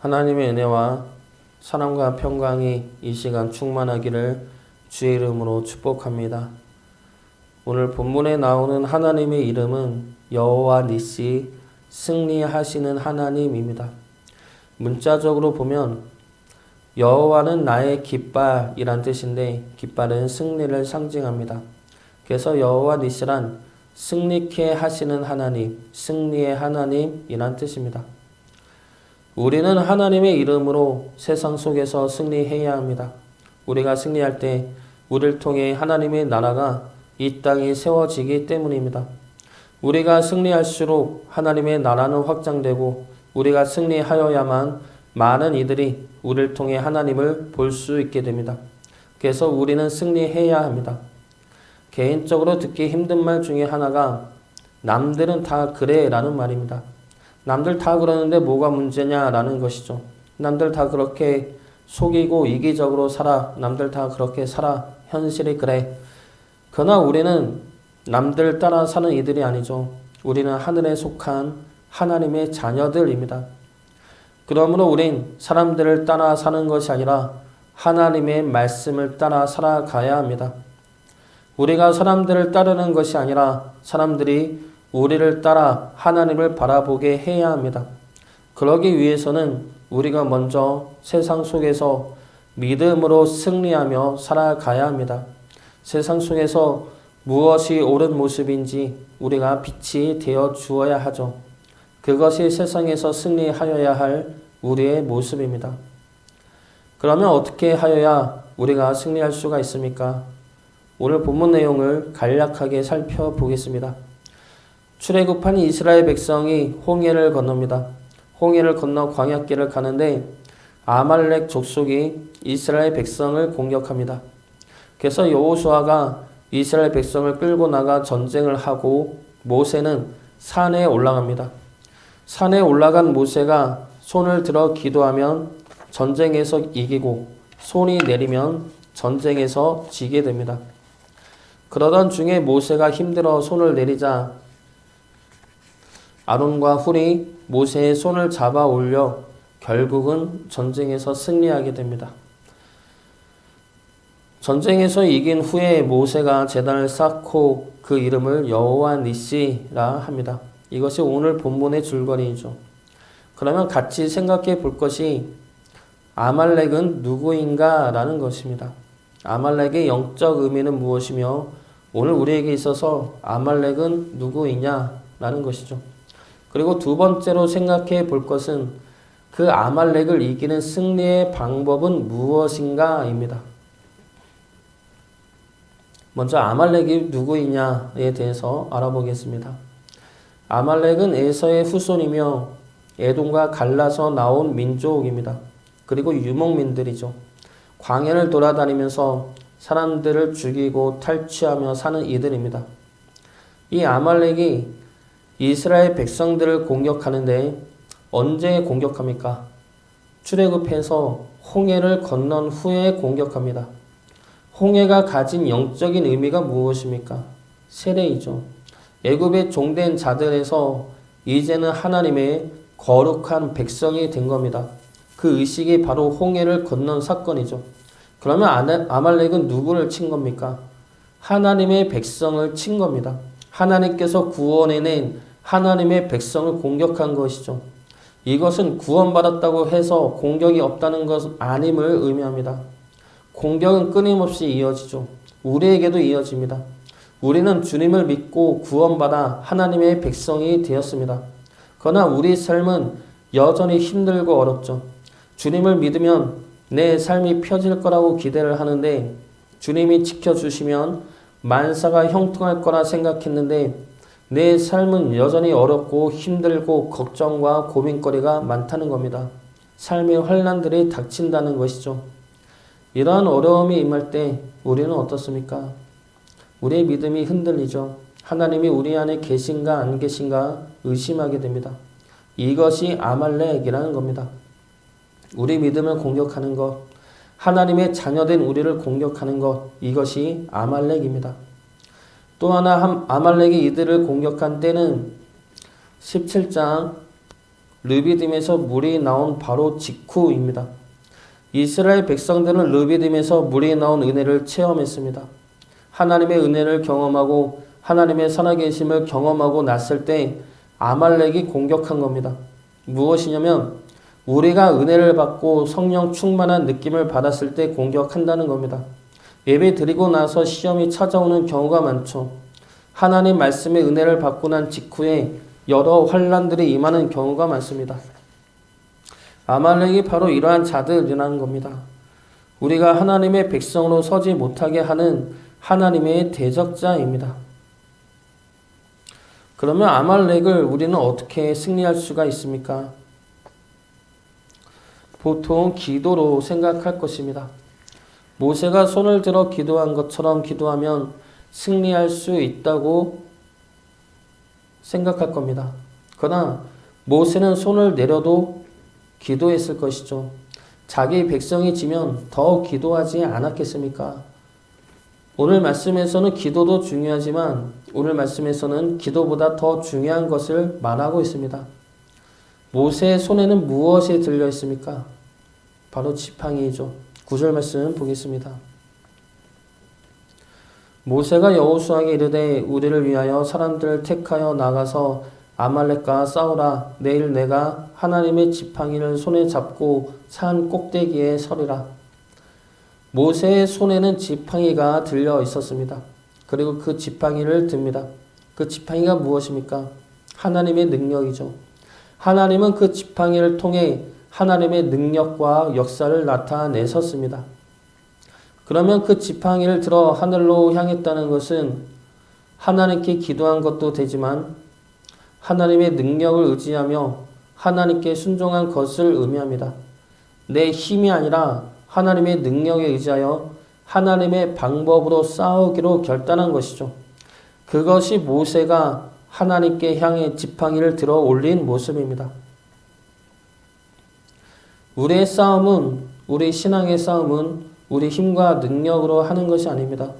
하나님의 은혜와 사랑과 평강이 이 시간 충만하기를 주의 이름으로 축복합니다. 오늘 본문에 나오는 하나님의 이름은 여호와 니시 승리하시는 하나님입니다. 문자적으로 보면 여호와는 나의 깃발이란 뜻인데 깃발은 승리를 상징합니다. 그래서 여호와 니시란 승리케 하시는 하나님, 승리의 하나님이란 뜻입니다. 우리는 하나님의 이름으로 세상 속에서 승리해야 합니다. 우리가 승리할 때 우리를 통해 하나님의 나라가 이 땅에 세워지기 때문입니다. 우리가 승리할수록 하나님의 나라는 확장되고 우리가 승리하여야만 많은 이들이 우리를 통해 하나님을 볼 수 있게 됩니다. 그래서 우리는 승리해야 합니다. 개인적으로 듣기 힘든 말 중에 하나가 남들은 다 그래 라는 말입니다. 남들 다 그러는데 뭐가 문제냐라는 것이죠. 남들 다 그렇게 속이고 이기적으로 살아. 남들 다 그렇게 살아. 현실이 그래. 그러나 우리는 남들 따라 사는 이들이 아니죠. 우리는 하늘에 속한 하나님의 자녀들입니다. 그러므로 우린 사람들을 따라 사는 것이 아니라 하나님의 말씀을 따라 살아가야 합니다. 우리가 사람들을 따르는 것이 아니라 사람들이 우리를 따라 하나님을 바라보게 해야 합니다. 그러기 위해서는 우리가 먼저 세상 속에서 믿음으로 승리하며 살아가야 합니다. 세상 속에서 무엇이 옳은 모습인지 우리가 빛이 되어 주어야 하죠. 그것이 세상에서 승리하여야 할 우리의 모습입니다. 그러면 어떻게 하여야 우리가 승리할 수가 있습니까? 오늘 본문 내용을 간략하게 살펴보겠습니다. 출애굽한 이스라엘 백성이 홍해를 건넙니다. 홍해를 건너 광야길을 가는데 아말렉 족속이 이스라엘 백성을 공격합니다. 그래서 여호수아가 이스라엘 백성을 끌고 나가 전쟁을 하고 모세는 산에 올라갑니다. 산에 올라간 모세가 손을 들어 기도하면 전쟁에서 이기고 손이 내리면 전쟁에서 지게 됩니다. 그러던 중에 모세가 힘들어 손을 내리자 아론과 훌이 모세의 손을 잡아 올려 결국은 전쟁에서 승리하게 됩니다. 전쟁에서 이긴 후에 모세가 제단을 쌓고 그 이름을 여호와 니시라 합니다. 이것이 오늘 본문의 줄거리이죠. 그러면 같이 생각해 볼 것이 아말렉은 누구인가라는 것입니다. 아말렉의 영적 의미는 무엇이며 오늘 우리에게 있어서 아말렉은 누구이냐라는 것이죠. 그리고 두 번째로 생각해 볼 것은 그 아말렉을 이기는 승리의 방법은 무엇인가입니다. 먼저 아말렉이 누구이냐에 대해서 알아보겠습니다. 아말렉은 에서의 후손이며 에돔과 갈라서 나온 민족입니다. 그리고 유목민들이죠. 광야를 돌아다니면서 사람들을 죽이고 탈취하며 사는 이들입니다. 이 아말렉이 이스라엘 백성들을 공격하는데 언제 공격합니까? 출애굽해서 홍해를 건넌 후에 공격합니다. 홍해가 가진 영적인 의미가 무엇입니까? 세례이죠. 애굽의 종된 자들에서 이제는 하나님의 거룩한 백성이 된 겁니다. 그 의식이 바로 홍해를 건넌 사건이죠. 그러면 아말렉은 누구를 친 겁니까? 하나님의 백성을 친 겁니다. 하나님께서 구원해낸 하나님의 백성을 공격한 것이죠. 이것은 구원받았다고 해서 공격이 없다는 것 아님을 의미합니다. 공격은 끊임없이 이어지죠. 우리에게도 이어집니다. 우리는 주님을 믿고 구원받아 하나님의 백성이 되었습니다. 그러나 우리 삶은 여전히 힘들고 어렵죠. 주님을 믿으면 내 삶이 펴질 거라고 기대를 하는데 주님이 지켜주시면 만사가 형통할 거라 생각했는데 내 삶은 여전히 어렵고 힘들고 걱정과 고민거리가 많다는 겁니다. 삶의 환란들이 닥친다는 것이죠. 이러한 어려움이 임할 때 우리는 어떻습니까? 우리의 믿음이 흔들리죠. 하나님이 우리 안에 계신가 안 계신가 의심하게 됩니다. 이것이 아말렉이라는 겁니다. 우리 믿음을 공격하는 것, 하나님의 자녀된 우리를 공격하는 것, 이것이 아말렉입니다. 또 하나 아말렉이 이들을 공격한 때는 17장 르비딤에서 물이 나온 바로 직후입니다. 이스라엘 백성들은 르비딤에서 물이 나온 은혜를 체험했습니다. 하나님의 은혜를 경험하고 하나님의 살아계심을 경험하고 났을 때 아말렉이 공격한 겁니다. 무엇이냐면 우리가 은혜를 받고 성령 충만한 느낌을 받았을 때 공격한다는 겁니다. 예배 드리고 나서 시험이 찾아오는 경우가 많죠. 하나님 말씀의 은혜를 받고 난 직후에 여러 환란들이 임하는 경우가 많습니다. 아말렉이 바로 이러한 자들이라는 겁니다. 우리가 하나님의 백성으로 서지 못하게 하는 하나님의 대적자입니다. 그러면 아말렉을 우리는 어떻게 승리할 수가 있습니까? 보통 기도로 생각할 것입니다. 모세가 손을 들어 기도한 것처럼 기도하면 승리할 수 있다고 생각할 겁니다. 그러나 모세는 손을 내려도 기도했을 것이죠. 자기 백성이 지면 더 기도하지 않았겠습니까? 오늘 말씀에서는 기도도 중요하지만 오늘 말씀에서는 기도보다 더 중요한 것을 말하고 있습니다. 모세의 손에는 무엇이 들려 있습니까? 바로 지팡이죠. 구절 말씀 보겠습니다. 모세가 여호수아에게 이르되 우리를 위하여 사람들을 택하여 나가서 아말렉과 싸우라 내일 내가 하나님의 지팡이를 손에 잡고 산 꼭대기에 서리라. 모세의 손에는 지팡이가 들려 있었습니다. 그리고 그 지팡이를 듭니다. 그 지팡이가 무엇입니까? 하나님의 능력이죠. 하나님은 그 지팡이를 통해 하나님의 능력과 역사를 나타내셨습니다. 그러면 그 지팡이를 들어 하늘로 향했다는 것은 하나님께 기도한 것도 되지만 하나님의 능력을 의지하며 하나님께 순종한 것을 의미합니다. 내 힘이 아니라 하나님의 능력에 의지하여 하나님의 방법으로 싸우기로 결단한 것이죠. 그것이 모세가 하나님께 향해 지팡이를 들어 올린 모습입니다. 우리의 싸움은, 우리 신앙의 싸움은 우리 힘과 능력으로 하는 것이 아닙니다.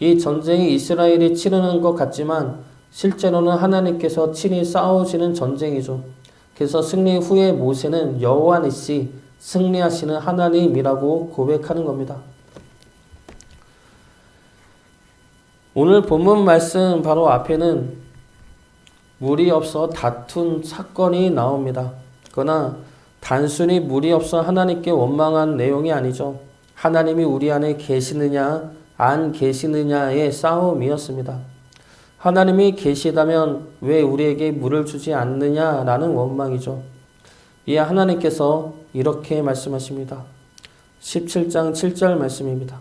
이 전쟁이 이스라엘이 치르는 것 같지만 실제로는 하나님께서 친히 싸우시는 전쟁이죠. 그래서 승리 후에 모세는 여호와 니시 승리하시는 하나님이라고 고백하는 겁니다. 오늘 본문 말씀 바로 앞에는 물이 없어 다툰 사건이 나옵니다. 그러나 단순히 물이 없어 하나님께 원망한 내용이 아니죠. 하나님이 우리 안에 계시느냐 안 계시느냐의 싸움이었습니다. 하나님이 계시다면 왜 우리에게 물을 주지 않느냐라는 원망이죠. 이에 하나님께서 이렇게 말씀하십니다. 17장 7절 말씀입니다.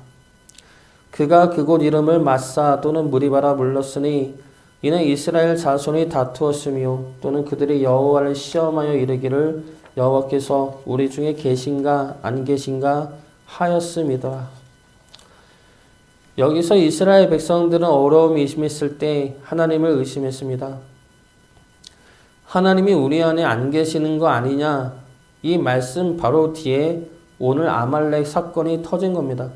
그가 그곳 이름을 마사 또는 무리바라 불렀으니 이는 이스라엘 자손이 다투었으며 또는 그들이 여호와를 시험하여 이르기를 여호와께서 우리 중에 계신가 안 계신가 하였음이더라. 여기서 이스라엘 백성들은 어려움이 임했을 때 하나님을 의심했습니다. 하나님이 우리 안에 안 계시는 거 아니냐? 이 말씀 바로 뒤에 오늘 아말렉 사건이 터진 겁니다.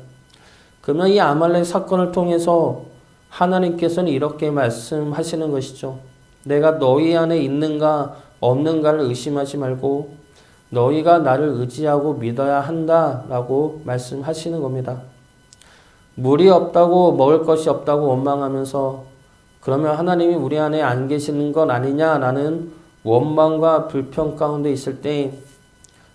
그러면 이 아말렉 사건을 통해서 하나님께서는 이렇게 말씀하시는 것이죠. 내가 너희 안에 있는가 없는가를 의심하지 말고 너희가 나를 의지하고 믿어야 한다 라고 말씀하시는 겁니다. 물이 없다고 먹을 것이 없다고 원망하면서 그러면 하나님이 우리 안에 안 계시는 건 아니냐라는 원망과 불평 가운데 있을 때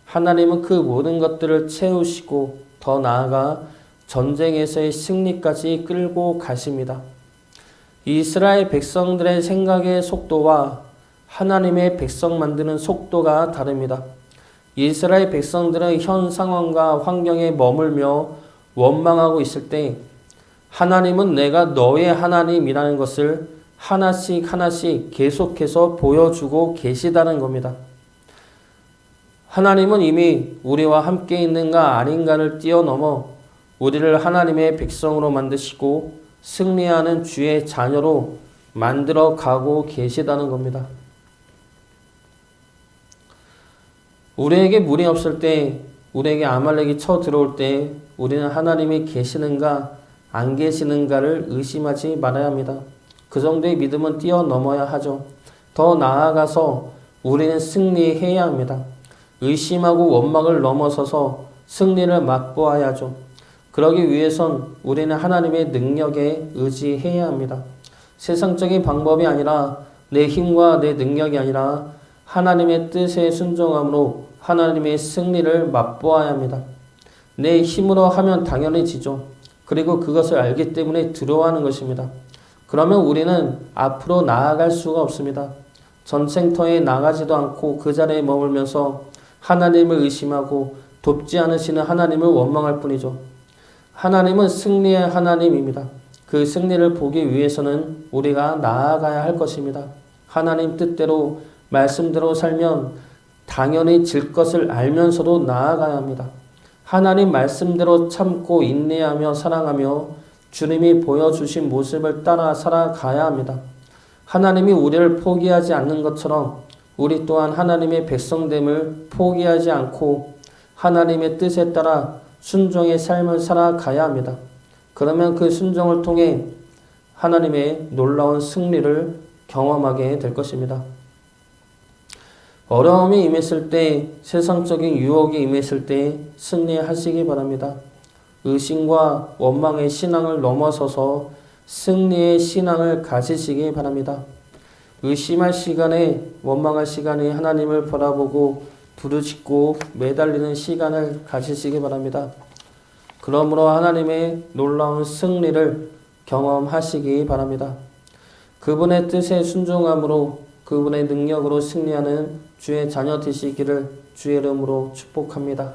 하나님은 그 모든 것들을 채우시고 더 나아가 전쟁에서의 승리까지 끌고 가십니다. 이스라엘 백성들의 생각의 속도와 하나님의 백성 만드는 속도가 다릅니다. 이스라엘 백성들은 현 상황과 환경에 머물며 원망하고 있을 때 하나님은 내가 너의 하나님이라는 것을 하나씩 하나씩 계속해서 보여주고 계시다는 겁니다. 하나님은 이미 우리와 함께 있는가 아닌가를 뛰어넘어 우리를 하나님의 백성으로 만드시고 승리하는 주의 자녀로 만들어 가고 계시다는 겁니다. 우리에게 물이 없을 때, 우리에게 아말렉이 쳐 들어올 때, 우리는 하나님이 계시는가, 안 계시는가를 의심하지 말아야 합니다. 그 정도의 믿음은 뛰어넘어야 하죠. 더 나아가서 우리는 승리해야 합니다. 의심하고 원망을 넘어서서 승리를 맛보아야죠. 그러기 위해선 우리는 하나님의 능력에 의지해야 합니다. 세상적인 방법이 아니라 내 힘과 내 능력이 아니라 하나님의 뜻에 순종함으로 하나님의 승리를 맛보아야 합니다. 내 힘으로 하면 당연히 지죠. 그리고 그것을 알기 때문에 두려워하는 것입니다. 그러면 우리는 앞으로 나아갈 수가 없습니다. 전쟁터에 나가지도 않고 그 자리에 머물면서 하나님을 의심하고 돕지 않으시는 하나님을 원망할 뿐이죠. 하나님은 승리의 하나님입니다. 그 승리를 보기 위해서는 우리가 나아가야 할 것입니다. 하나님 뜻대로 말씀대로 살면 당연히 질 것을 알면서도 나아가야 합니다. 하나님 말씀대로 참고 인내하며 사랑하며 주님이 보여주신 모습을 따라 살아가야 합니다. 하나님이 우리를 포기하지 않는 것처럼 우리 또한 하나님의 백성됨을 포기하지 않고 하나님의 뜻에 따라 순종의 삶을 살아가야 합니다. 그러면 그 순종을 통해 하나님의 놀라운 승리를 경험하게 될 것입니다. 어려움이 임했을 때, 세상적인 유혹이 임했을 때 승리하시기 바랍니다. 의심과 원망의 신앙을 넘어서서 승리의 신앙을 가지시기 바랍니다. 의심할 시간에, 원망할 시간에 하나님을 바라보고 부르짖고 매달리는 시간을 가지시기 바랍니다. 그러므로 하나님의 놀라운 승리를 경험하시기 바랍니다. 그분의 뜻에 순종함으로 그분의 능력으로 승리하는 주의 자녀 되시기를 주의 이름으로 축복합니다.